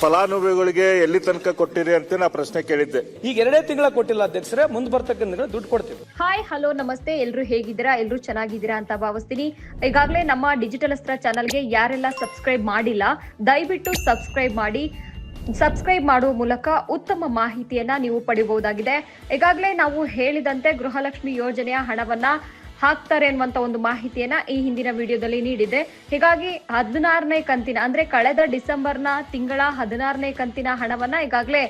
ಫಲಾನುಭವಿಗಳಿಗೆ ಎಲ್ಲಿ ತನಕ ಕೊಟ್ಟಿರಿ ಅಂತ ನಾ ಪ್ರಶ್ನೆ ಕೇಳಿದ್ದೆ. ಈಗ ಎರಡೇ ತಿಂಗಳ ಕೊಟ್ಟಿಲ್ಲ ಅಧ್ಯಕ್ಷರೇ ಮುಂದೆ ಬರ್ತಕ್ಕಂಥ ದುಡ್ಡು ಕೊಡ್ತೀವಿ. ಹಾಯ್ ಹಲೋ ನಮಸ್ತೆ. ಎಲ್ರು ಹೇಗಿದ್ದೀರಾ? ಎಲ್ರು ಚೆನ್ನಾಗಿದ್ದೀರಾ ಅಂತ ಭಾವಿಸ್ತೀನಿ. ಈಗಾಗಲೇ ನಮ್ಮ ಡಿಜಿಟಲ್ ಅಸ್ತ್ರ ಚಾನಲ್ಗೆ ಯಾರೆಲ್ಲ ಸಬ್ಸ್ಕ್ರೈಬ್ ಮಾಡಿಲ್ಲ ದಯವಿಟ್ಟು ಸಬ್ಸ್ಕ್ರೈಬ್ ಮಾಡಿ. ಸಬ್ಸ್ಕ್ರೈಬ್ ಮಾಡುವ ಮೂಲಕ ಉತ್ತಮ ಮಾಹಿತಿಯನ್ನ ನೀವು ಪಡೆಯಬಹುದಾಗಿದೆ ಈಗಾಗಲೇ ನಾವು ಹೇಳಿದಂತೆ ಗೃಹಲಕ್ಷ್ಮಿ ಯೋಜನೆಯ ಹಣವನ್ನ ಹಾಕ್ತಾರೆ ಅನ್ನುವಂತ ಒಂದು ಮಾಹಿತಿಯನ್ನ ಈ ಹಿಂದಿನ ವಿಡಿಯೋದಲ್ಲಿ ನೀಡಿದೆ. ಹೀಗಾಗಿ ಹದಿನಾರನೇ ಕಂತಿನ, ಅಂದ್ರೆ ಕಳೆದ ಡಿಸೆಂಬರ್ನ ತಿಂಗಳ ಹದಿನಾರನೇ ಕಂತಿನ ಹಣವನ್ನ ಈಗಾಗಲೇ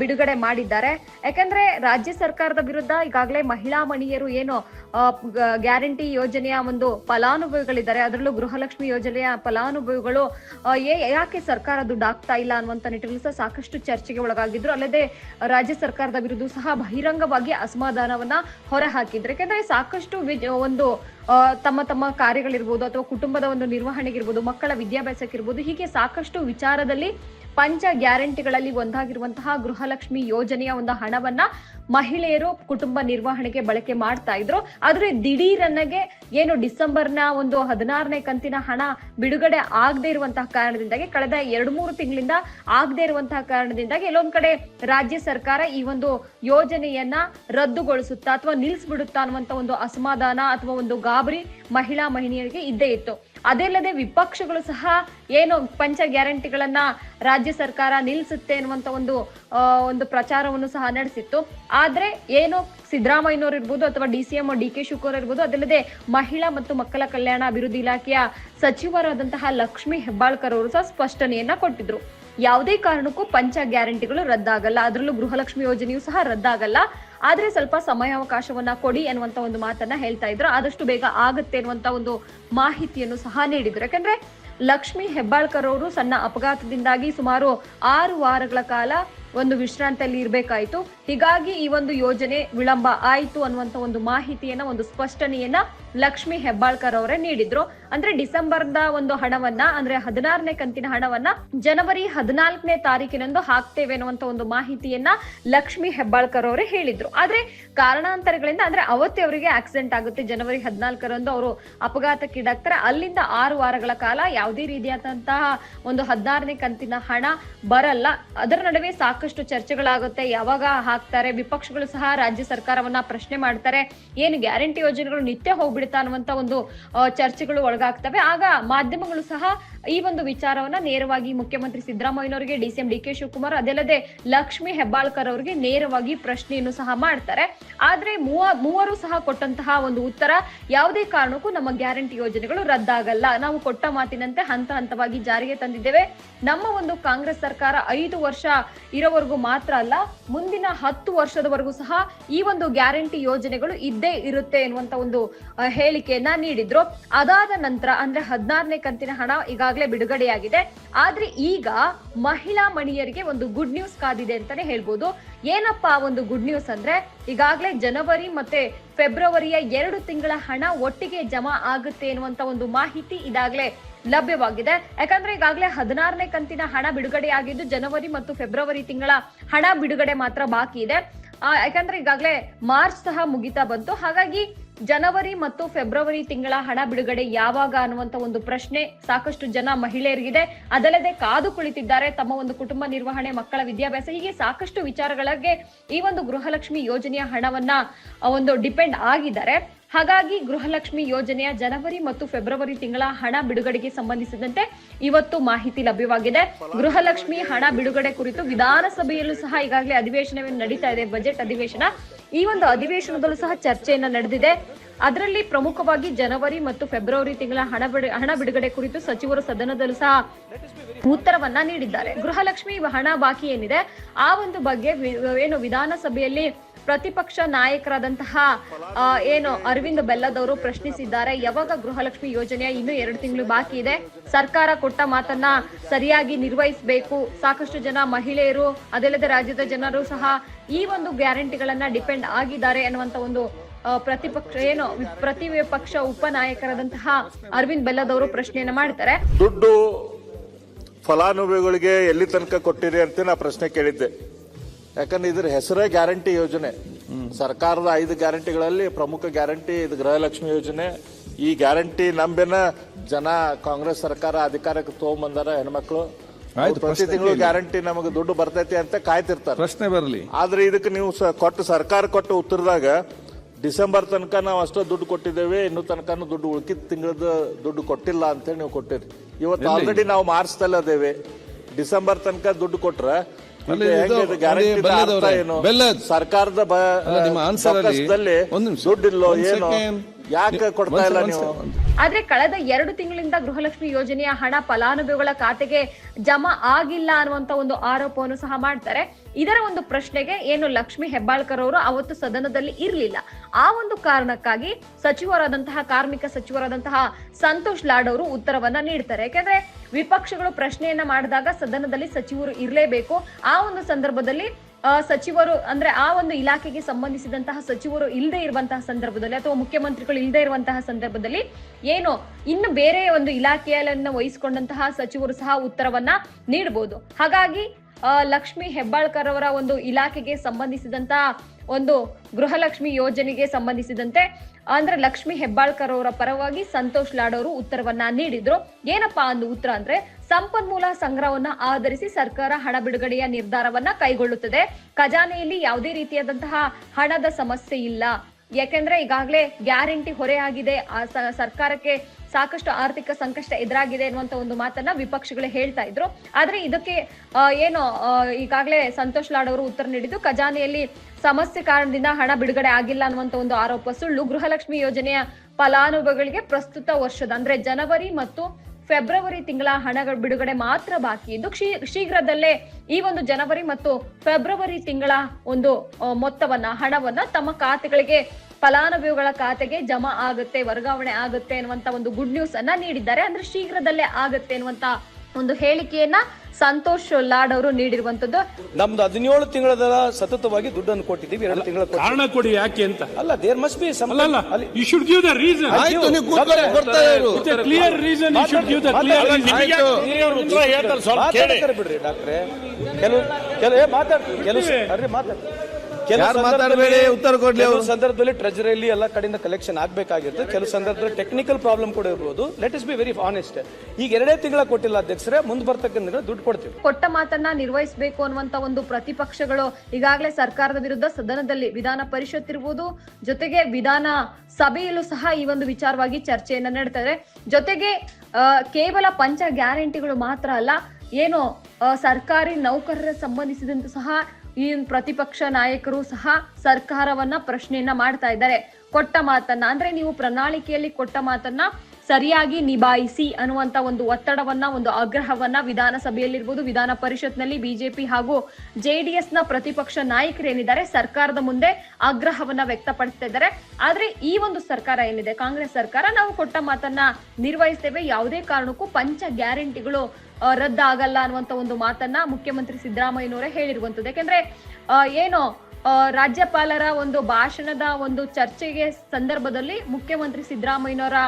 ಬಿಡುಗಡೆ ಮಾಡಿದ್ದಾರೆ. ಯಾಕಂದ್ರೆ ರಾಜ್ಯ ಸರ್ಕಾರದ ವಿರುದ್ಧ ಈಗಾಗಲೇ ಮಹಿಳಾ ಮಣಿಯರು ಏನು ಗ್ಯಾರಂಟಿ ಯೋಜನೆಯ ಒಂದು ಫಲಾನುಭವಿಗಳಿದ್ದಾರೆ. ಅದರಲ್ಲೂ ಗೃಹಲಕ್ಷ್ಮಿ ಯೋಜನೆಯ ಫಲಾನುಭವಿಗಳು ಯಾಕೆ ಸರ್ಕಾರ ದುಡ್ಡು ಆಗ್ತಾ ಇಲ್ಲ ಅನ್ನುವಂತ ನಿಟ್ಟಿನಲ್ಲಿ ಸಹ ಸಾಕಷ್ಟು ಚರ್ಚೆಗೆ ಒಳಗಾಗಿದ್ರು. ಅಲ್ಲದೆ ರಾಜ್ಯ ಸರ್ಕಾರದ ವಿರುದ್ಧ ಸಹ ಬಹಿರಂಗವಾಗಿ ಅಸಮಾಧಾನವನ್ನ ಹೊರಹಾಕಿದ್ರು. ಯಾಕಂದ್ರೆ ಸಾಕಷ್ಟು ಒಂದು ತಮ್ಮ ತಮ್ಮ ಕಾರ್ಯಗಳಿರ್ಬೋದು ಅಥವಾ ಕುಟುಂಬದ ಒಂದು ನಿರ್ವಹಣೆಗಿರ್ಬೋದು, ಮಕ್ಕಳ ವಿದ್ಯಾಭ್ಯಾಸಕ್ಕಿರ್ಬೋದು, ಹೀಗೆ ಸಾಕಷ್ಟು ವಿಚಾರದಲ್ಲಿ ಪಂಚ ಗ್ಯಾರಂಟಿಗಳಲ್ಲಿ ಒಂದಾಗಿರುವಂತಹ ಗೃಹಲಕ್ಷ್ಮಿ ಯೋಜನೆಯ ಒಂದು ಹಣವನ್ನ ಮಹಿಳೆಯರು ಕುಟುಂಬ ನಿರ್ವಹಣೆಗೆ ಬಳಕೆ ಮಾಡ್ತಾ ಇದ್ರು. ಆದ್ರೆ ದಿಢೀರನ್ನಗೆ ಏನು ಡಿಸೆಂಬರ್ನ ಒಂದು ಹದಿನಾರನೇ ಕಂತಿನ ಹಣ ಬಿಡುಗಡೆ ಆಗದೆ ಇರುವಂತಹ ಕಾರಣದಿಂದಾಗಿ ಕಳೆದ ಎರಡು ಮೂರು ತಿಂಗಳಿಂದ ಆಗದೆ ಇರುವಂತಹ ಕಾರಣದಿಂದಾಗಿ ಎಲ್ಲೊಂದ್ ಕಡೆ ರಾಜ್ಯ ಸರ್ಕಾರ ಈ ಒಂದು ಯೋಜನೆಯನ್ನ ರದ್ದುಗೊಳಿಸುತ್ತಾ ಅಥವಾ ನಿಲ್ಲಿಸ್ಬಿಡುತ್ತಾ ಅನ್ನುವಂತ ಒಂದು ಅಸಮಾಧಾನ ಅಥವಾ ಒಂದು ಗಾಬರಿ ಮಹಿಳಾ ಮಹಿಳೆಯರಿಗೆ ಇದ್ದೇ ಇತ್ತು. ಅದಲ್ಲದೆ ವಿಪಕ್ಷಗಳು ಸಹ ಏನು ಪಂಚ ಗ್ಯಾರಂಟಿಗಳನ್ನ ರಾಜ್ಯ ಸರ್ಕಾರ ನಿಲ್ಲಿಸುತ್ತೆ ಅನ್ನುವಂತ ಒಂದು ಒಂದು ಪ್ರಚಾರವನ್ನು ಸಹ ನಡೆಸಿತ್ತು. ಆದ್ರೆ ಏನು ಸಿದ್ದರಾಮಯ್ಯನವರು ಇರ್ಬೋದು ಅಥವಾ D C M D K Shivakumar ಇರ್ಬೋದು ಅದಲ್ಲದೆ ಮಹಿಳಾ ಮತ್ತು ಮಕ್ಕಳ ಕಲ್ಯಾಣ ಅಭಿವೃದ್ಧಿ ಇಲಾಖೆಯ ಸಚಿವರಾದಂತಹ ಲಕ್ಷ್ಮಿ ಹೆಬ್ಬಾಳ್ಕರ್ ಅವರು ಸಹ ಸ್ಪಷ್ಟನೆಯನ್ನ ಕೊಟ್ಟಿದ್ರು. ಯಾವುದೇ ಕಾರಣಕ್ಕೂ ಪಂಚ ಗ್ಯಾರಂಟಿಗಳು ರದ್ದಾಗಲ್ಲ. ಅದರಲ್ಲೂ ಗೃಹಲಕ್ಷ್ಮಿ ಯೋಜನೆಯು ಸಹ ರದ್ದಾಗಲ್ಲ. ಆದ್ರೆ ಸ್ವಲ್ಪ ಸಮಯಾವಕಾಶವನ್ನ ಕೊಡಿ ಅನ್ನುವಂತ ಒಂದು ಮಾತನ್ನ ಹೇಳ್ತಾ ಇದ್ರು. ಆದಷ್ಟು ಬೇಗ ಆಗುತ್ತೆ ಅನ್ನುವಂತ ಒಂದು ಮಾಹಿತಿಯನ್ನು ಸಹ ನೀಡಿದ್ರು. ಯಾಕಂದ್ರೆ ಲಕ್ಷ್ಮಿ ಹೆಬ್ಬಾಳ್ಕರ್ ಅವರು ಸಣ್ಣ ಅಪಘಾತದಿಂದಾಗಿ ಸುಮಾರು ಆರು ವಾರಗಳ ಕಾಲ ಒಂದು ವಿಶ್ರಾಂತಿಯಲ್ಲಿ ಇರಬೇಕಾಯಿತು. ಹೀಗಾಗಿ ಈ ಒಂದು ಯೋಜನೆ ವಿಳಂಬ ಆಯಿತು ಅನ್ನುವಂತ ಒಂದು ಮಾಹಿತಿಯನ್ನ, ಒಂದು ಸ್ಪಷ್ಟನೆಯನ್ನ ಲಕ್ಷ್ಮಿ ಹೆಬ್ಬಾಳ್ಕರ್ ಅವರೇ ನೀಡಿದ್ರು. ಅಂದ್ರೆ ಡಿಸೆಂಬರ್ದ ಒಂದು ಹಣವನ್ನ, ಅಂದ್ರೆ ಹದಿನಾರನೇ ಕಂತಿನ ಹಣವನ್ನ ಜನವರಿ ಹದಿನಾಲ್ಕನೇ ತಾರೀಕಿನಂದು ಹಾಕ್ತೇವೆ ಅನ್ನುವಂತ ಒಂದು ಮಾಹಿತಿಯನ್ನ ಲಕ್ಷ್ಮಿ ಹೆಬ್ಬಾಳ್ಕರ್ ಅವರೇ ಹೇಳಿದ್ರು. ಆದ್ರೆ ಕಾರಣಾಂತರಗಳಿಂದ, ಅಂದ್ರೆ ಅವತ್ತೇ ಅವರಿಗೆ ಆಕ್ಸಿಡೆಂಟ್ ಆಗುತ್ತೆ. ಜನವರಿ ಹದಿನಾಲ್ಕರಂದು ಅವರು ಅಪಘಾತಕ್ಕೀಡಾಗ್ತಾರೆ. ಅಲ್ಲಿಂದ ಆರು ವಾರಗಳ ಕಾಲ ಯಾವುದೇ ರೀತಿಯಾದಂತಹ ಒಂದು ಹದಿನಾರನೇ ಕಂತಿನ ಹಣ ಬರಲ್ಲ. ಅದರ ನಡುವೆ ಸಾಕಷ್ಟು ಚರ್ಚೆಗಳಾಗುತ್ತೆ. ಯಾವಾಗ ಹಾಕ್ತಾರೆ, ವಿಪಕ್ಷಗಳು ಸಹ ರಾಜ್ಯ ಸರ್ಕಾರವನ್ನ ಪ್ರಶ್ನೆ ಮಾಡ್ತಾರೆ. ಏನು ಗ್ಯಾರಂಟಿ ಯೋಜನೆಗಳು ನಿತ್ಯ ಹೋಗ್ಬಿಡ್ತಾ ಅನ್ನುವಂತ ಒಂದು ಚರ್ಚೆಗಳು ಒಳಗಾಗ್ತವೆ. ಆಗ ಮಾಧ್ಯಮಗಳು ಸಹ ಈ ಒಂದು ವಿಚಾರವನ್ನ ನೇರವಾಗಿ ಮುಖ್ಯಮಂತ್ರಿ ಸಿದ್ದರಾಮಯ್ಯನವರಿಗೆ, D C M D K Shivakumar, ಅದಲ್ಲದೆ ಲಕ್ಷ್ಮಿ ಹೆಬ್ಬಾಳ್ಕರ್ ಅವರಿಗೆ ನೇರವಾಗಿ ಪ್ರಶ್ನೆಯನ್ನು ಸಹ ಮಾಡ್ತಾರೆ. ಆದ್ರೆ ಮೂವ, ಮೂವರು ಸಹ ಕೊಟ್ಟಂತಹ ಒಂದು ಉತ್ತರ ಯಾವುದೇ ಕಾರಣಕ್ಕೂ ನಮ್ಮ ಗ್ಯಾರಂಟಿ ಯೋಜನೆಗಳು ರದ್ದಾಗಲ್ಲ. ನಾವು ಕೊಟ್ಟ ಮಾತಿನಂತೆ ಹಂತ ಹಂತವಾಗಿ ಜಾರಿಗೆ ತಂದಿದ್ದೇವೆ. ನಮ್ಮ ಒಂದು ಕಾಂಗ್ರೆಸ್ ಸರ್ಕಾರ ಐದು ವರ್ಷ ಇರೋವರೆಗೂ ಮಾತ್ರ ಅಲ್ಲ, ಮುಂದಿನ ಹತ್ತು ವರ್ಷದವರೆಗೂ ಸಹ ಈ ಒಂದು ಗ್ಯಾರಂಟಿ ಯೋಜನೆಗಳು ಇದ್ದೇ ಇರುತ್ತೆ ಎನ್ನುವಂತ ಒಂದು ಹೇಳಿಕೆಯನ್ನ ನೀಡಿದ್ರು. ಅದಾದ ನಂತರ ಅಂದ್ರೆ ಹದಿನಾರನೇ ಕಂತಿನ ಹಣ ಈಗಾಗಲೇ ಬಿಡುಗಡೆಯಾಗಿದೆ. ಆದ್ರೆ ಈಗ ಮಹಿಳಾ ಮಣಿಯರಿಗೆ ಒಂದು ಗುಡ್ ನ್ಯೂಸ್ ಕಾದಿದೆ ಅಂತಾನೆ ಹೇಳ್ಬೋದು. ಏನಪ್ಪಾ ಒಂದು ಗುಡ್ ನ್ಯೂಸ್ ಅಂದ್ರೆ? ಈಗಾಗಲೇ ಜನವರಿ ಮತ್ತೆ ಫೆಬ್ರವರಿಯ ಎರಡು ತಿಂಗಳ ಹಣ ಒಟ್ಟಿಗೆ ಜಮಾ ಆಗುತ್ತೆ ಎನ್ನುವಂತ ಒಂದು ಮಾಹಿತಿ ಇದಾಗಲೇ ಲಭ್ಯವಾಗಿದೆ. ಯಾಕಂದ್ರೆ ಈಗಾಗಲೇ ಹದಿನಾರನೇ ಕಂತಿನ ಹಣ ಬಿಡುಗಡೆಯಾಗಿದ್ದು ಜನವರಿ ಮತ್ತು ಫೆಬ್ರವರಿ ತಿಂಗಳ ಹಣ ಬಿಡುಗಡೆ ಮಾತ್ರ ಬಾಕಿ ಇದೆ. ಯಾಕಂದ್ರೆ ಈಗಾಗಲೇ ಮಾರ್ಚ್ ಸಹ ಮುಗಿತಾ ಬಂತು. ಹಾಗಾಗಿ ಜನವರಿ ಮತ್ತು ಫೆಬ್ರವರಿ ತಿಂಗಳ ಹಣ ಬಿಡುಗಡೆ ಯಾವಾಗ ಅನ್ನುವಂತ ಒಂದು ಪ್ರಶ್ನೆ ಸಾಕಷ್ಟು ಜನ ಮಹಿಳೆಯರಿಗಿದೆ. ಅದಲ್ಲದೆ ಕಾದು ಕುಳಿತಿದ್ದಾರೆ ತಮ್ಮ ಒಂದು ಕುಟುಂಬ ನಿರ್ವಹಣೆ, ಮಕ್ಕಳ ವಿದ್ಯಾಭ್ಯಾಸ, ಹೀಗೆ ಸಾಕಷ್ಟು ವಿಚಾರಗಳಿಗೆ ಈ ಒಂದು ಗೃಹಲಕ್ಷ್ಮಿ ಯೋಜನೆಯ ಹಣವನ್ನ ಒಂದು ಡಿಪೆಂಡ್ ಆಗಿದ್ದಾರೆ. ಹಾಗಾಗಿ ಗೃಹಲಕ್ಷ್ಮಿ ಯೋಜನೆಯ ಜನವರಿ ಮತ್ತು ಫೆಬ್ರವರಿ ತಿಂಗಳ ಹಣ ಬಿಡುಗಡೆಗೆ ಸಂಬಂಧಿಸಿದಂತೆ ಇವತ್ತು ಮಾಹಿತಿ ಲಭ್ಯವಾಗಿದೆ. ಗೃಹಲಕ್ಷ್ಮಿ ಹಣ ಬಿಡುಗಡೆ ಕುರಿತು ವಿಧಾನಸಭೆಯಲ್ಲೂ ಸಹ ಈಗಾಗಲೇ ಅಧಿವೇಶನವೇ ನಡೀತಾ ಇದೆ, ಬಜೆಟ್ ಅಧಿವೇಶನ. ಈ ಒಂದು ಅಧಿವೇಶನದಲ್ಲೂ ಸಹ ಚರ್ಚೆಯನ್ನ ನಡೆದಿದೆ. ಅದರಲ್ಲಿ ಪ್ರಮುಖವಾಗಿ ಜನವರಿ ಮತ್ತು ಫೆಬ್ರವರಿ ತಿಂಗಳ ಹಣ ಬಿಡು, ಹಣ ಬಿಡುಗಡೆ ಕುರಿತು ಸಚಿವರು ಸದನದಲ್ಲೂ ಸಹ ಉತ್ತರವನ್ನ ನೀಡಿದ್ದಾರೆ. ಗೃಹಲಕ್ಷ್ಮಿ ಹಣ ಬಾಕಿ ಏನಿದೆ? ಆ ಒಂದು ಬಗ್ಗೆ ಏನು ವಿಧಾನಸಭೆಯಲ್ಲಿ ಪ್ರತಿಪಕ್ಷ ನಾಯಕರಾದಂತಹ ಏನು ಅರವಿಂದ್ ಬೆಲ್ಲದವರು ಪ್ರಶ್ನಿಸಿದ್ದಾರೆ. ಯಾವಾಗ ಗೃಹಲಕ್ಷ್ಮಿ ಯೋಜನೆಯ ಇನ್ನೂ ಎರಡು ತಿಂಗಳು ಬಾಕಿ ಇದೆ? ಸರ್ಕಾರ ಕೊಟ್ಟ ಮಾತನ್ನ ಸರಿಯಾಗಿ ನಿರ್ವಹಿಸಬೇಕು. ಸಾಕಷ್ಟು ಜನ ಮಹಿಳೆಯರು, ಅದಲ್ಲದೆ ರಾಜ್ಯದ ಜನರು ಸಹ ಈ ಒಂದು ಗ್ಯಾರಂಟಿಗಳನ್ನ ಡಿಪೆಂಡ್ ಆಗಿದ್ದಾರೆ ಅನ್ನುವಂತ ಒಂದು ಪ್ರತಿಪಕ್ಷ ಏನು ಪ್ರತಿಪಕ್ಷ ಉಪನಾಯಕರಾದಂತಹ ಅರವಿಂದ್ ಬೆಲ್ಲದವರು ಪ್ರಶ್ನೆಯನ್ನ ಮಾಡ್ತಾರೆ. ದುಡ್ಡು ಫಲಾನುಭವಿಗಳಿಗೆ ಎಲ್ಲಿ ತನಕ ಕೊಟ್ಟಿರಿ ಅಂತ ನಾ ಪ್ರಶ್ನೆ ಕೇಳಿದ್ದೆ. ಯಾಕಂದ್ರೆ ಇದ್ರ ಹೆಸರೇ ಗ್ಯಾರಂಟಿ ಯೋಜನೆ. ಸರ್ಕಾರದ ಐದು ಗ್ಯಾರಂಟಿಗಳಲ್ಲಿ ಪ್ರಮುಖ ಗ್ಯಾರಂಟಿ ಇದು ಗೃಹಲಕ್ಷ್ಮಿ ಯೋಜನೆ. ಈ ಗ್ಯಾರಂಟಿ ನಂಬಿನ ಜನ ಕಾಂಗ್ರೆಸ್ ಸರ್ಕಾರ ಅಧಿಕಾರಕ್ಕೆ ತಗೊಂಬಂದಾರ ಹೆಣ್ಮಕ್ಳು. ಪ್ರತಿ ತಿಂಗಳು ಗ್ಯಾರಂಟಿ ನಮಗೆ ದುಡ್ಡು ಬರ್ತೈತಿ ಅಂತ ಕಾಯ್ತಿರ್ತಾರೆ. ಪ್ರಶ್ನೆ ಬರಲಿ. ಆದ್ರೆ ಇದಕ್ಕೆ ನೀವು ಕೊಟ್ಟು ಸರ್ಕಾರ ಕೊಟ್ಟ ಉತ್ತರದಾಗ ಡಿಸೆಂಬರ್ ತನಕ ನಾವು ಅಷ್ಟೇ ದುಡ್ಡು ಕೊಟ್ಟಿದ್ದೇವೆ ಇನ್ನು ತನಕನೂ ದುಡ್ಡು ಉಳ್ಕಿದ ತಿಂಗಳದ ದುಡ್ಡು ಕೊಟ್ಟಿಲ್ಲ ಅಂತೇಳಿ ನೀವು ಕೊಟ್ಟಿರಿ. ಇವತ್ತು ಆಲ್ರೆಡಿ ನಾವು ಮಾರ್ಚ್ ಅದೇವೆ. ಡಿಸೆಂಬರ್ ತನಕ ದುಡ್ಡು ಕೊಟ್ರ ಸರ್ಕಾರದ ದುಡ್ಡಿಲ್ಲ ಏನು. ಯಾಕೆ ಕೊಡ್ತಾ ಇಲ್ಲ ನೀವು? ಆದ್ರೆ ಕಳೆದ ಎರಡು ತಿಂಗಳಿಂದ ಗೃಹಲಕ್ಷ್ಮಿ ಯೋಜನೆಯ ಹಣ ಫಲಾನುಭವಿಗಳ ಖಾತೆಗೆ ಜಮಾ ಆಗಿಲ್ಲ ಅನ್ನುವಂತ ಒಂದು ಆರೋಪವನ್ನು ಸಹ ಮಾಡ್ತಾರೆ. ಇದರ ಒಂದು ಪ್ರಶ್ನೆಗೆ ಏನು ಲಕ್ಷ್ಮಿ ಹೆಬ್ಬಾಳ್ಕರ್ ಅವರು ಅವತ್ತು ಸದನದಲ್ಲಿ ಇರಲಿಲ್ಲ. ಆ ಒಂದು ಕಾರಣಕ್ಕಾಗಿ ಸಚಿವರಾದಂತಹ ಕಾರ್ಮಿಕ ಸಚಿವರಾದಂತಹ ಸಂತೋಷ್ ಲಾಡ್ ಅವರು ಉತ್ತರವನ್ನ ನೀಡ್ತಾರೆ. ಯಾಕಂದ್ರೆ ವಿಪಕ್ಷಗಳು ಪ್ರಶ್ನೆಯನ್ನ ಮಾಡಿದಾಗ ಸದನದಲ್ಲಿ ಸಚಿವರು ಇರಲೇಬೇಕು. ಆ ಒಂದು ಸಂದರ್ಭದಲ್ಲಿ ಸಚಿವರು ಅಂದ್ರೆ ಆ ಒಂದು ಇಲಾಖೆಗೆ ಸಂಬಂಧಿಸಿದಂತಹ ಸಚಿವರು ಇಲ್ಲದೆ ಇರುವಂತಹ ಸಂದರ್ಭದಲ್ಲಿ ಅಥವಾ ಮುಖ್ಯಮಂತ್ರಿಗಳು ಇಲ್ಲದೆ ಇರುವಂತಹ ಸಂದರ್ಭದಲ್ಲಿ ಏನು ಇನ್ನು ಬೇರೆ ಒಂದು ಇಲಾಖೆಯನ್ನ ವಹಿಸಿಕೊಂಡಂತಹ ಸಚಿವರು ಸಹ ಉತ್ತರವನ್ನ ನೀಡಬಹುದು ಹಾಗಾಗಿ ಲಕ್ಷ್ಮಿ ಹೆಬ್ಬಾಳ್ಕರ್ ಅವರ ಒಂದು ಇಲಾಖೆಗೆ ಸಂಬಂಧಿಸಿದಂತಹ ಒಂದು ಗೃಹಲಕ್ಷ್ಮಿ ಯೋಜನೆಗೆ ಸಂಬಂಧಿಸಿದಂತೆ ಅಂದ್ರೆ ಲಕ್ಷ್ಮಿ ಹೆಬ್ಬಾಳ್ಕರ್ ಅವರ ಪರವಾಗಿ ಸಂತೋಷ್ ಲಾಡ್ ಅವರು ಉತ್ತರವನ್ನ ನೀಡಿದ್ರು. ಏನಪ್ಪಾ ಒಂದು ಉತ್ತರ ಅಂದ್ರೆ ಸಂಪನ್ಮೂಲ ಸಂಗ್ರಹವನ್ನ ಆಧರಿಸಿ ಸರ್ಕಾರ ಹಣ ಬಿಡುಗಡೆಯ ನಿರ್ಧಾರವನ್ನ ಕೈಗೊಳ್ಳುತ್ತದೆ. ಖಜಾನೆಯಲ್ಲಿ ಯಾವುದೇ ರೀತಿಯಾದಂತಹ ಹಣದ ಸಮಸ್ಯೆ ಇಲ್ಲ. ಯಾಕೆಂದ್ರೆ ಈಗಾಗಲೇ ಗ್ಯಾರಂಟಿ ಹೊರೆಯಾಗಿದೆ. ಆ ಸರ್ಕಾರಕ್ಕೆ ಸಾಕಷ್ಟು ಆರ್ಥಿಕ ಸಂಕಷ್ಟ ಎದುರಾಗಿದೆ ಅನ್ನುವಂತ ಒಂದು ಮಾತನ್ನ ವಿಪಕ್ಷಗಳು ಹೇಳ್ತಾ ಇದ್ರು. ಆದ್ರೆ ಇದಕ್ಕೆ ಏನು ಈಗಾಗಲೇ ಸಂತೋಷ್ ಲಾಡ್ ಅವರು ಉತ್ತರ ನೀಡಿದ್ದು ಖಜಾನೆಯಲ್ಲಿ ಸಮಸ್ಯೆ ಕಾರಣದಿಂದ ಹಣ ಬಿಡುಗಡೆ ಆಗಿಲ್ಲ ಅನ್ನುವಂತ ಒಂದು ಆರೋಪ ಸುಳ್ಳು. ಗೃಹಲಕ್ಷ್ಮಿ ಯೋಜನೆಯ ಫಲಾನುಭವಿಗಳಿಗೆ ಪ್ರಸ್ತುತ ವರ್ಷದ, ಅಂದ್ರೆ ಜನವರಿ ಮತ್ತು ಫೆಬ್ರವರಿ ತಿಂಗಳ ಹಣಗಳ ಬಿಡುಗಡೆ ಮಾತ್ರ ಬಾಕಿ ಇದ್ದು ಶೀಘ್ರದಲ್ಲೇ ಈ ಒಂದು ಜನವರಿ ಮತ್ತು ಫೆಬ್ರವರಿ ತಿಂಗಳ ಒಂದು ಮೊತ್ತವನ್ನ, ಹಣವನ್ನ ತಮ್ಮ ಖಾತೆಗಳಿಗೆ, ಫಲಾನುಭವಿಗಳ ಖಾತೆಗೆ ಜಮಾ ಆಗುತ್ತೆ, ವರ್ಗಾವಣೆ ಆಗುತ್ತೆ ಅನ್ನುವಂತ ಒಂದು ಗುಡ್ ನ್ಯೂಸ್ ಅನ್ನ ನೀಡಿದ್ದಾರೆ. ಅಂದ್ರೆ ಶೀಘ್ರದಲ್ಲೇ ಆಗುತ್ತೆ ಅನ್ನುವಂತ ಒಂದು ಹೇಳಿಕೆಯನ್ನ ಸಂತೋಷ್ ಲಾಡ್ ಅವರು ನೀಡಿರುವಂತದ್ದು. ನಮ್ದು ಹದಿನೇಳು ತಿಂಗಳ ಸತತವಾಗಿ ದುಡ್ಡನ್ನು ಕೊಟ್ಟಿದ್ದೀವಿ ಎರಡು ತಿಂಗಳ ಕಾರಣ ಕೊಡಿ ಯಾಕೆ ಅಂತ? ಅಲ್ಲ ದೇರ್ ಮಸ್ಟ್ ಬಿ ಅಲ್ಲಿ you should give the reason ಆಯ್ತು ನೀವು ಕೂತ್ಕೊಳ್ಳಿ, ಕೊಡ್ತಾ ಇರು clear reason you should give the clear ಆಯ್ತು. ಬಿಡ್ರಿ ಡಾಕ್ಟ್ರೆ. ಕೆಲವು ಕೆಲವು ಮಾತಾಡ್ತೀವಿ ಕೆಲವು ಮಾತಾಡ್ರಿ ಕೆಲವು ಯಾರು ಮಾತಾಡ್ಬೇಡಿ, ಉತ್ತರ ಕೊಡ್ಲಿ ಕೆಲವು ಅವ್ರು. ಸಂದರ್ಭದಲ್ಲಿ ಟ್ರೆಜರಿಯಲ್ಲಿ ಎಲ್ಲ ಕಡೆಯಿಂದ ಕಲೆಕ್ಷನ್ ಆಗಬೇಕಾಗಿರುತ್ತೆ. ಕೆಲವು ಸಂದರ್ಭದಲ್ಲಿ ಟೆಕ್ನಿಕಲ್ ಪ್ರಾಬ್ಲಮ್ ಕೂಡ ಇರಬಹುದು let us be very honest ಈಗ ಎರಡೇ ತಿಂಗಳ ಕೊಟ್ಟಿಲ್ಲ ಅಧ್ಯಕ್ಷರೇ ಮುಂದೆ ಬರ್ತಕ್ಕಂಥ ದುಡ್ಡು ಕೊಡ್ತೀವಿ. ಕೊಟ್ಟ ಮಾತನ್ನ ನಿರ್ವಹಿಸಬೇಕು ಅನ್ನುವಂತ ಒಂದು ಪ್ರತಿಪಕ್ಷಗಳು ಈಗಾಗಲೇ ಸರ್ಕಾರದ ವಿರುದ್ಧ ಸದನದಲ್ಲಿ ವಿಧಾನ ಪರಿಷತ್ ಇರ್ಬೋದು ಜೊತೆಗೆ ವಿಧಾನ ಸಭೆಯಲ್ಲೂ ಸಹ ಈ ಒಂದು ವಿಚಾರವಾಗಿ ಚರ್ಚೆಯನ್ನ ನಡೆತಾರೆ ಜೊತೆಗೆ ಕೇವಲ ಪಂಚ ಗ್ಯಾರಂಟಿಗಳು ಮಾತ್ರ ಅಲ್ಲ ಏನು ಸರ್ಕಾರಿ ನೌಕರರ ಸಂಬಂಧಿಸಿದಂತೆ ಸಹ ಈ ಪ್ರತಿಪಕ್ಷ ನಾಯಕರು ಸಹ ಸರ್ಕಾರವನ್ನ ಪ್ರಶ್ನೆಯನ್ನ ಮಾಡ್ತಾ ಇದ್ದಾರೆ. ಕೊಟ್ಟ ಮಾತನ್ನ, ಅಂದ್ರೆ ನೀವು ಪ್ರಣಾಳಿಕೆಯಲ್ಲಿ ಕೊಟ್ಟ ಮಾತನ್ನ ಸರಿಯಾಗಿ ನಿಭಾಯಿಸಿ ಅನ್ನುವಂತ ಒಂದು ಒತ್ತಡವನ್ನ, ಒಂದು ಆಗ್ರಹವನ್ನ ವಿಧಾನಸಭೆಯಲ್ಲಿರ್ಬೋದು, ವಿಧಾನ ಪರಿಷತ್ನಲ್ಲಿ ಬಿಜೆಪಿ ಹಾಗೂ ಜೆಡಿಎಸ್ನ ಪ್ರತಿಪಕ್ಷ ನಾಯಕರೇನಿದ್ದಾರೆ ಸರ್ಕಾರದ ಮುಂದೆ ಆಗ್ರಹವನ್ನ ವ್ಯಕ್ತಪಡಿಸ್ತಾ ಇದ್ದಾರೆ. ಆದ್ರೆ ಈ ಒಂದು ಸರ್ಕಾರ ಏನಿದೆ, ಕಾಂಗ್ರೆಸ್ ಸರ್ಕಾರ ನಾವು ಕೊಟ್ಟ ಮಾತನ್ನ ನಿರ್ವಹಿಸ್ತೇವೆ. ಯಾವುದೇ ಕಾರಣಕ್ಕೂ ಪಂಚ ಗ್ಯಾರಂಟಿಗಳು ರದ್ದಾಗಲ್ಲ ಅನ್ನುವಂತ ಒಂದು ಮಾತನ್ನ ಮುಖ್ಯಮಂತ್ರಿ ಸಿದ್ದರಾಮಯ್ಯನವರೇ ಹೇಳಿರುವಂತದ್ದು ಯಾಕೆಂದ್ರೆ ಏನು ರಾಜ್ಯಪಾಲರ ಒಂದು ಭಾಷಣದ ಒಂದು ಚರ್ಚೆಗೆ ಸಂದರ್ಭದಲ್ಲಿ ಮುಖ್ಯಮಂತ್ರಿ ಸಿದ್ದರಾಮಯ್ಯನವರ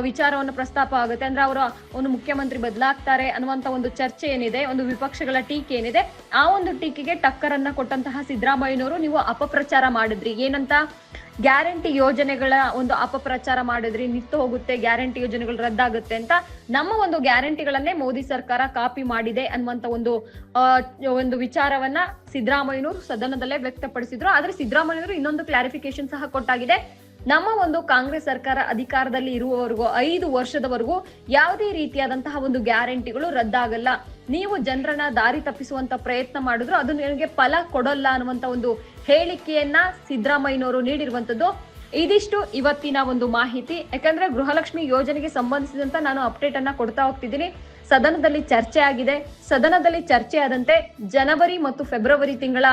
ವಿಚಾರವನ್ನು ಪ್ರಸ್ತಾಪ ಆಗುತ್ತೆ. ಅಂದ್ರೆ ಅವರ ಒಂದು ಮುಖ್ಯಮಂತ್ರಿ ಬದಲಾಗ್ತಾರೆ ಅನ್ನುವಂತ ಒಂದು ಚರ್ಚೆ ಏನಿದೆ, ಒಂದು ವಿಪಕ್ಷಗಳ ಟೀಕೆ ಏನಿದೆ, ಆ ಒಂದು ಟೀಕೆಗೆ ಟಕ್ಕರನ್ನ ಕೊಟ್ಟಂತಹ ಸಿದ್ದರಾಮಯ್ಯನವರು ನೀವು ಅಪಪ್ರಚಾರ ಮಾಡಿದ್ರಿ. ಏನಂತ? ಗ್ಯಾರಂಟಿ ಯೋಜನೆಗಳ ಒಂದು ಅಪಪ್ರಚಾರ ಮಾಡಿದ್ರೆ ನಿಂತು ಹೋಗುತ್ತೆ, ಗ್ಯಾರಂಟಿ ಯೋಜನೆಗಳು ರದ್ದಾಗುತ್ತೆ ಅಂತ ನಮ್ಮ ಒಂದು ಗ್ಯಾರಂಟಿಗಳನ್ನೇ ಮೋದಿ ಸರ್ಕಾರ ಕಾಪಿ ಮಾಡಿದೆ ಅನ್ನುವಂತ ಒಂದು ಒಂದು ವಿಚಾರವನ್ನ ಸಿದ್ದರಾಮಯ್ಯನವರು ಸದನದಲ್ಲೇ ವ್ಯಕ್ತಪಡಿಸಿದ್ರು. ಆದ್ರೆ ಸಿದ್ದರಾಮಯ್ಯನವರು ಇನ್ನೊಂದು ಕ್ಲಾರಿಫಿಕೇಶನ್ ಸಹ ಕೊಟ್ಟಾಗಿದೆ. ನಮ್ಮ ಒಂದು ಕಾಂಗ್ರೆಸ್ ಸರ್ಕಾರ ಅಧಿಕಾರದಲ್ಲಿ ಇರುವವರೆಗೂ, ಐದು ವರ್ಷದವರೆಗೂ ಯಾವುದೇ ರೀತಿಯಾದಂತಹ ಒಂದು ಗ್ಯಾರಂಟಿಗಳು ರದ್ದಾಗಲ್ಲ. ನೀವು ಜನರನ್ನ ದಾರಿ ತಪ್ಪಿಸುವಂತ ಪ್ರಯತ್ನ ಮಾಡಿದ್ರು ಅದು ನಿಮಗೆ ಫಲ ಕೊಡಲ್ಲ ಅನ್ನುವಂತ ಒಂದು ಹೇಳಿಕೆಯನ್ನ ಸಿದ್ದರಾಮಯ್ಯನವರು ನೀಡಿರುವಂತದ್ದು. ಇದಿಷ್ಟು ಇವತ್ತಿನ ಒಂದು ಮಾಹಿತಿ. ಯಾಕಂದ್ರೆ ಗೃಹಲಕ್ಷ್ಮಿ ಯೋಜನೆಗೆ ಸಂಬಂಧಿಸಿದಂತ ನಾನು ಅಪ್ಡೇಟ್ ಅನ್ನ ಕೊಡ್ತಾ ಹೋಗ್ತಿದ್ದೀನಿ. ಸದನದಲ್ಲಿ ಚರ್ಚೆ ಆಗಿದೆ. ಸದನದಲ್ಲಿ ಚರ್ಚೆ ಆದಂತೆ ಜನವರಿ ಮತ್ತು ಫೆಬ್ರವರಿ ತಿಂಗಳ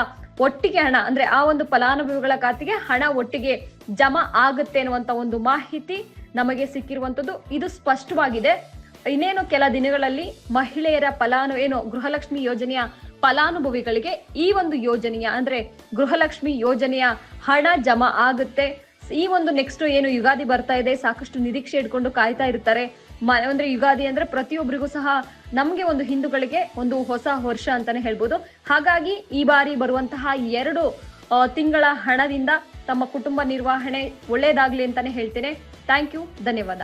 ಒಟ್ಟಿಗೆ ಹಣ, ಅಂದ್ರೆ ಆ ಒಂದು ಫಲಾನುಭವಿಗಳ ಖಾತೆಗೆ ಹಣ ಒಟ್ಟಿಗೆ ಜಮಾ ಆಗುತ್ತೆ ಅನ್ನುವಂತ ಒಂದು ಮಾಹಿತಿ ನಮಗೆ ಸಿಕ್ಕಿರುವಂತದ್ದು. ಇದು ಸ್ಪಷ್ಟವಾಗಿದೆ. ಇನ್ನೇನು ಕೆಲ ದಿನಗಳಲ್ಲಿ ಮಹಿಳೆಯರ ಫಲಾನು ಏನು ಗೃಹಲಕ್ಷ್ಮಿ ಯೋಜನೆಯ ಫಲಾನುಭವಿಗಳಿಗೆ ಈ ಒಂದು ಯೋಜನೆಯ ಅಂದ್ರೆ ಗೃಹಲಕ್ಷ್ಮಿ ಯೋಜನೆಯ ಹಣ ಜಮಾ ಆಗುತ್ತೆ. ಈ ಒಂದು ನೆಕ್ಸ್ಟ್ ಏನು ಯುಗಾದಿ ಬರ್ತಾ ಇದೆ, ಸಾಕಷ್ಟು ನಿರೀಕ್ಷೆ ಇಟ್ಕೊಂಡು ಕಾಯ್ತಾ ಇರ್ತಾರೆ. ಅಂದ್ರೆ ಯುಗಾದಿ ಅಂದ್ರೆ ಪ್ರತಿಯೊಬ್ಬರಿಗೂ ಸಹ ನಮ್ಗೆ ಒಂದು ಹಿಂದೂಗಳಿಗೆ ಒಂದು ಹೊಸ ವರ್ಷ ಅಂತಾನೆ ಹೇಳ್ಬೋದು. ಹಾಗಾಗಿ ಈ ಬಾರಿ ಬರುವಂತಹ ಎರಡು ತಿಂಗಳ ಹಣದಿಂದ ತಮ್ಮ ಕುಟುಂಬ ನಿರ್ವಹಣೆ ಒಳ್ಳೇದಾಗ್ಲಿ ಅಂತಾನೆ ಹೇಳ್ತೇನೆ. ಥ್ಯಾಂಕ್ ಯು ಧನ್ಯವಾದ.